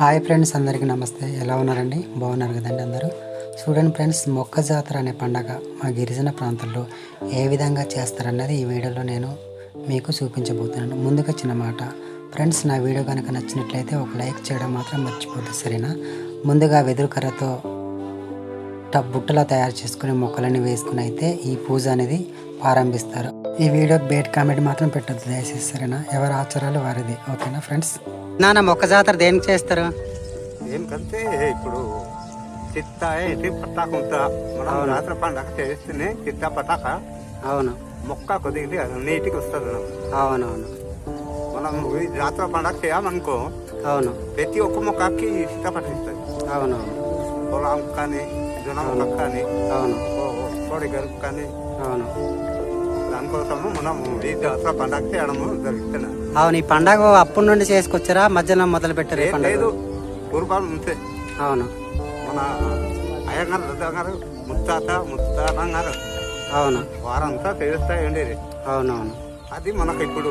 Hi friends అందరికీ నమస్తే. ఎలా ఉన్నారండి? బాగున్నారు కదండి అందరూ? చూడండి ఫ్రెండ్స్ మొక్క జాతర అనే పండగ మా గిరిజన ప్రాంతంలో ఏ విధంగా చేస్తారన్నది ఈ వీడియోలో నేను మీకు చూపించబోతున్నాను. ముందుగా చిన్న మాట ఫ్రెండ్స్ నా వీడియో కనుక నచ్చినట్లయితే ఒక లైక్ చేయడం మాత్రం మర్చిపోద్దు సరేనా? ముందుగా వెదురు కర్రతో టబ్ బుట్టలా తయారు చేసుకుని మొక్కలని వేసుకుని అయితే ఈ పూజ అనేది ప్రారంభిస్తారు. ఈ వీడియో బేట్ కామెంట్ మాత్రం పెట్టద్దు దయచేసి సరేనా? ఎవరి ఆచారాలు వారిది ఓకేనా ఫ్రెండ్స్? నాన్న మొక్క జాతర దేనికి చేస్తారు? ఇప్పుడు చిత్త ఏంటి పటాక ఉందా మనం రాత్రి పండగ చేస్తేనే చిత్త పటాక అవును. మొక్క కొద్దిగా నీటికి వస్తుంది అవునవును. మనం ఈ జాతర పండగ చేయమనుకో అవును. ప్రతి ఒక్క మొక్కకి చిత్త పట్టిస్తుంది అవునవును. పొలం కానీ జొన్న మొక్క కానీ అవును. కోడి గరుపు కానీ అవును. దానికోసము మనం ఈ జాతర పండగ చేయడము జరుగుతున్నాం అవును ఈ పండగ అప్పటి నుండి చేసుకొచ్చారా? మధ్యలో మొదలు పెట్టారు ఈ పండగ? లేదు పూర్వాలు ఉంటే అవును. మన అయ్యగారు దద్దగారు ముత్తాత ముత్తాత గారు అవును. వారంతా తెలుస్తాయి ఉండేది. అవునవును. అది మనకు ఇప్పుడు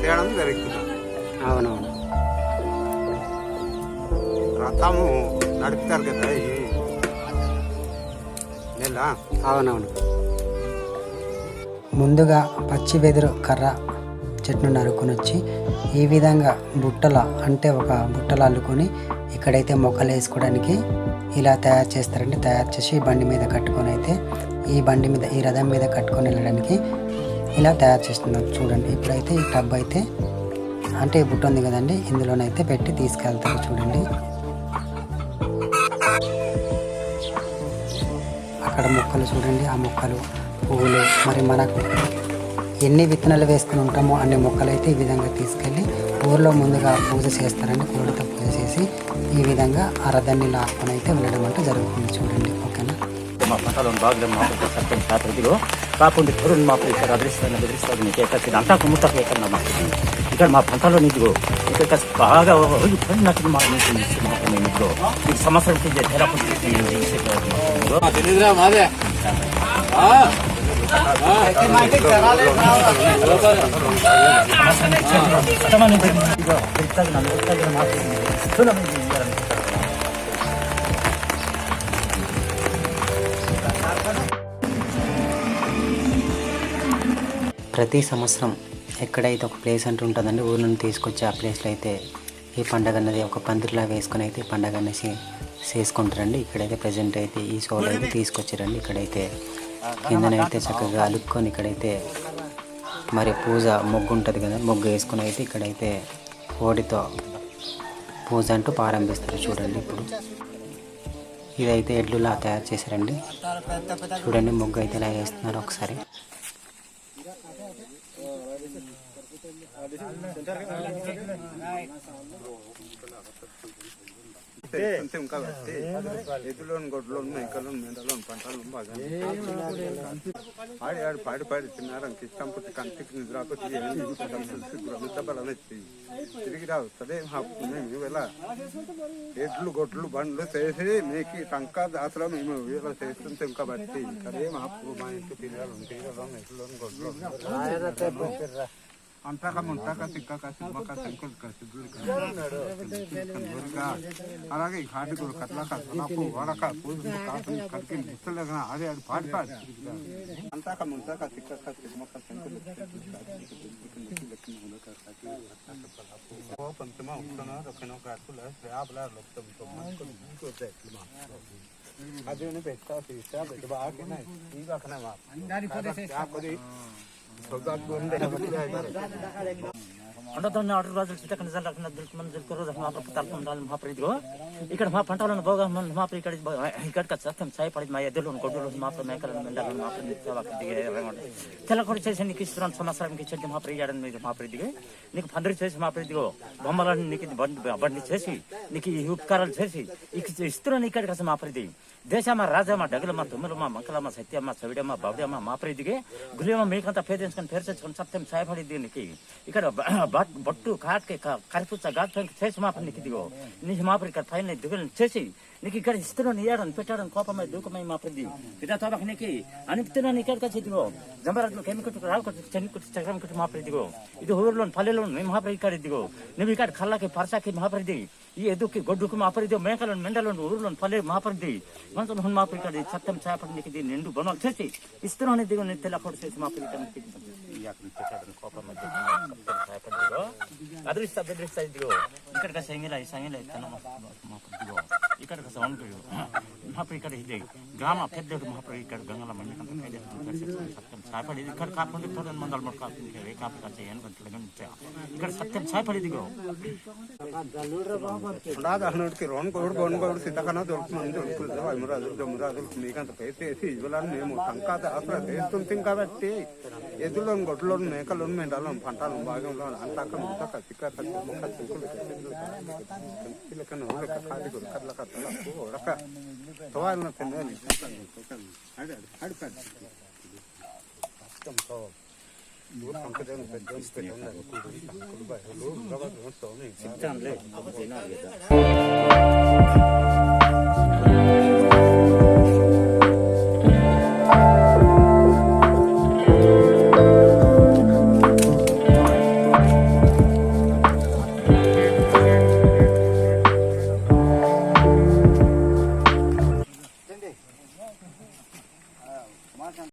చేయడం జరుగుతుంది. అవునవును. రథము నడుపుతారు కదా ఈ నెల. అవునవును. ముందుగా పచ్చి వెదురు కర్ర చెట్టును నరుకుని వచ్చి ఈ విధంగా బుట్టల అంటే ఒక బుట్టలు అల్లుకొని ఇక్కడైతే మొక్కలు వేసుకోవడానికి ఇలా తయారు చేస్తారండి. తయారు చేసి ఈ బండి మీద కట్టుకొని అయితే ఈ బండి మీద ఈ రథం మీద కట్టుకొని వెళ్ళడానికి ఇలా తయారు చేస్తున్నారు. చూడండి ఇప్పుడైతే ఈ టబ్ అయితే అంటే ఈ బుట్ట ఉంది కదండి ఇందులోనైతే పెట్టి తీసుకెళ్తారు చూడండి. అక్కడ మొక్కలు చూడండి ఆ మొక్కలు పువ్వులు మరి మనకు ఎన్ని విత్తనాలు వేసుకుని ఉంటామో అన్ని మొక్కలు అయితే ఈ విధంగా తీసుకెళ్ళి ఊర్లో ముందుగా పూజ చేస్తారని కోడితో పూజ చేసి ఈ విధంగా ఆ రథాన్ని లాక్కొని అయితే వెళ్ళడం అంటే జరుగుతుంది చూడండి ఓకేనా? మా పంటలో బాగా మాకు సత్యం శాతదిలో కాకుండా తరుణ్ మాకు ఇక్కడ అదృష్టాన్ని బెదిరిస్తాడు నీకు ఎక్కడ అంతా ముట్టకు ఎక్కడ మాకు ఇక్కడ మా పంటలో నీకు ఇక్కడ బాగా పడినట్టు మాకు నీకు ఈ సంవత్సరం తెరపడి తెలియదురా మాదే. ప్రతి సంవత్సరం ఎక్కడైతే ఒక ప్లేస్ అంటూ ఉంటుందండి ఊరు నుండి తీసుకొచ్చి ఆ ప్లేస్లో అయితే ఈ పండగ అనేది ఒక పందిరిలా వేసుకొని అయితే పండగ అనేసి చేసుకుంటారండి. ఇక్కడైతే ప్రజెంట్ అయితే ఈ షోలో అయితే తీసుకొచ్చారండి. ఇక్కడైతే కిందనైతే చక్కగా అలుక్కొని ఇక్కడైతే మరి పూజ మొగ్గు ఉంటుంది కదా మొగ్గు వేసుకుని అయితే ఇక్కడైతే కోడితో పూజ అంటూ ప్రారంభిస్తారు చూడండి ఇప్పుడు. ఇదైతే ఎడ్లులా తయారు చేశారండి. చూడండి మొగ్గు అయితే ఇలా వేస్తున్నారు ఒకసారి. అంతే ఇంకా వస్తే ఎద్దులోని గొడ్లోని మేకలోని మెండలోని పంటలు బాగా ఆడి ఆడి పాడి పాడి తిన్నారు ఇష్టం పుట్టి కంటికి నిద్రపోతే తిరిగి రావుతుంది మేము ఇలా ఎడ్లు గొడ్లు బండ్లు చేసి మీకు టంకా దాతలో మేము ఇలా చేస్తుంటే ఇంకా బట్టి ఇక్కడే మా మా ఇంటి పిల్లలు పిల్లలు ఎడ్లు గొడ్లు అంతాక ముంతాక తిక్కక సిమ్మక శంకులక సిద్ధులక అలాగే ఈ కాటి కూడా కట్లక సొనపు వడక పూజ కాసం కడికి ముస్తలేక అదే అది పాడి పాడి అంతాక ముంతాక తిక్కక సిమ్మక పంచమ ఉత్తన దక్షిణ కాటుల శ్రాబల లొక్తం అది పెట్టా తీసా పెట్టి బాగా ఈ బాకనే మా కొద్ది పండుగ ఆర్డర్ రోజులు చిట్టక నిజాలు రకన దుర్కమని దుర్కరు మహాప్రభు తలపం ఉండాలి మహాప్రీతిలో ఇక్కడ మా పంటలను బాగా మహాప్రీ ఇక్కడ ఇక్కడ సత్యం సాయపడి మా ఎద్దులు గొడ్డులు మాప్ర మేకలను మెండలను మాప్రీ తెల్లకొడి చేసి నీకు ఇస్తున్నాను సంవత్సరానికి చెడ్డి మా ప్రియాడని మీకు మా ప్రీతికి నీకు పందిరి చేసి మా ప్రీతిగో బొమ్మలను నీకు ఇది బండి బండి చేసి నీకు ఈ ఉపకారాలు చేసి ఇక ఇస్తున్నాను ఇక్కడికి అసలు మా ప్రీతి దేశమ్మ రాజమ్మ డగులమ్మ తుమ్మలమ్మ మంకలమ్మ సత్యమ్మ చవిడమ్మ బాబడమ్మ మా ప్రీతికి గులియమ్మ మీకంతా పేరు తెచ్చుకొని పేరు తెచ్చుకొని సత్యం సాయపడి దీనికి. ఇక్కడ బ- బొట్టు కాట్కి కరిపుచ్చ ఘాట్ చేసి మా నీకు ఇదిగో. నీకు మా ఇక్కడ పైన దిగులు చేసి నీకు ఇక్కడ ఇస్తున్నాను ఇయ్యడం పెట్టడం కోపమై దూకమై మా ప్రతి. ఇదా తోబక నీకు అనిపిస్తున్నాను ఇక్కడికి వచ్చి ఇదిగో. జంబరాట్లు కెమికట్టు రావుకట్టు చెన్నికట్టు చక్రం కట్టు మా ఇది ఊర్లో పల్లెలో మేము మహాప్రతి ఇక్కడ ఇదిగో. నువ్వు ఇక్కడ కళ్ళకి పరసాకి మాపరిది ఈ ఎదుకి గొడ్డుకు మాపరిది మేకలను మెండలను ఊరులను పల్లె మాపరిది మనసులు హున్ మాపరి ఇక్కడ సత్యం చేపడికి ఇది నిండు బొమ్మలు చేసి ఇస్తున్నాను దిగు నేను తెల్ల కొడు చేసి మాపరి అదృష్ట బెదిరిస్తా ఇదిగో ఇక్కడ సంగిల సంగిల తన మాపరిదిగో ఇక్కడ సౌండ్ మాపరి ఇక్కడ ఇది గ్రామ పెద్ద మాపరి ఇక్కడ గంగల మండి సత్యం సాయపడేది ఇక్కడ కాకుండా తొమ్మిది మందలు మొక్క కాపుతుంది కాపు కాసే గంటలు ఇక్కడ సత్యం సాయపడేదిగో అన్నటికి రోన్ కోడు గోన్ కోడు సిద్ధకన్నా దొరుకుతుంది దొరుకుతుంది అమరాజులు దొమ్మరాజులు మీకంత పేసేసి ఇవ్వాలని మేము సంకాత అసలు వేస్తుంటాం కాబట్టి ఎద్దులను గొడ్లను మేకలను మెండాలను పంటలను భాగంలో అంతాక ముంతక చిక్క కత్తి ముక్క చింకులు చిలకను ఉడక కాటి కట్ల కట్టలకు ఉడక ತೋರನ್ನ ತಿನ್ನಲ್ಲಿ ಸಿಗ್ತಾನೆ